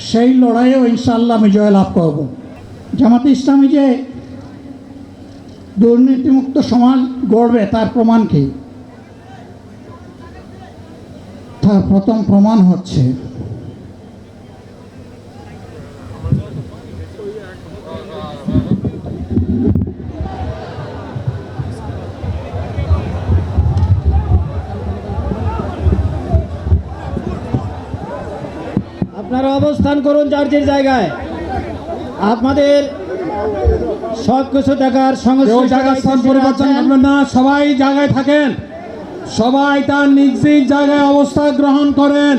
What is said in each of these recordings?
সেই লড়াইয়েও ইনশাল্লাহ আমি জয়লাভ করব। জামাতে ইসলামী যে দুর্নীতিমুক্ত সমাজ গড়বে তার প্রমাণ কি? তার প্রথম প্রমাণ হচ্ছে আপনারা অবস্থান করুন যার যে জায়গায়। আপনাদের সব কিছু দেখার সঙ্গে জায়গার স্থান পরিবর্তন করবেন না সবাই জায়গায় থাকেন। সবাই তার নিজ নিজ জায়গায় অবস্থান গ্রহণ করেন।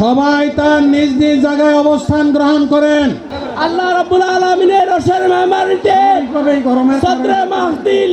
সবাই তার নিজ নিজ জায়গায় অবস্থান গ্রহণ করেন। আল্লাহ রাব্বুল আলামিনের রসের গরমের সদরে মাহদিল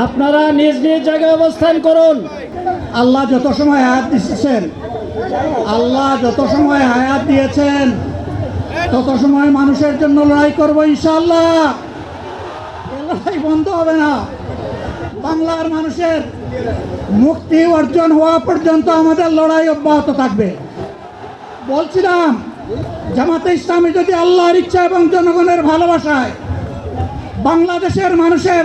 আপনারা নিজ নিজ জায়গায় অবস্থান করুন। আল্লাহ যত সময় হায়াত দিচ্ছেন আল্লাহ যত সময় হায়াত দিয়েছেন, তত সময় মানুষের জন্য লড়াই করব ইনশাল্লাহ লড়াই বন্ধ হবে না। বাংলার মানুষের মুক্তি অর্জন হওয়া পর্যন্ত আমাদের লড়াই অব্যাহত থাকবে। বলছিলাম, জামাতে ইসলামী যদি আল্লাহর ইচ্ছা এবং জনগণের ভালোবাসায় বাংলাদেশের মানুষের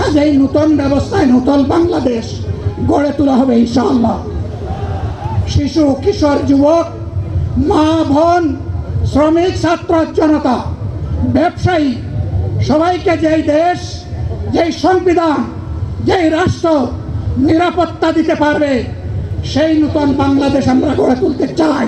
কাজেই নূতন ব্যবস্থায় নতুন বাংলাদেশ গড়ে তোলা হবে ইনশাআল্লাহ। শিশু, কিশোর, যুবক, মা, বোন, শ্রমিক, ছাত্র, জনতা, ব্যবসায়ী, সবাইকে যেই দেশ, যেই সংবিধান, যেই রাষ্ট্র নিরাপত্তা দিতে পারবে, সেই নূতন বাংলাদেশ আমরা গড়ে তুলতে চাই।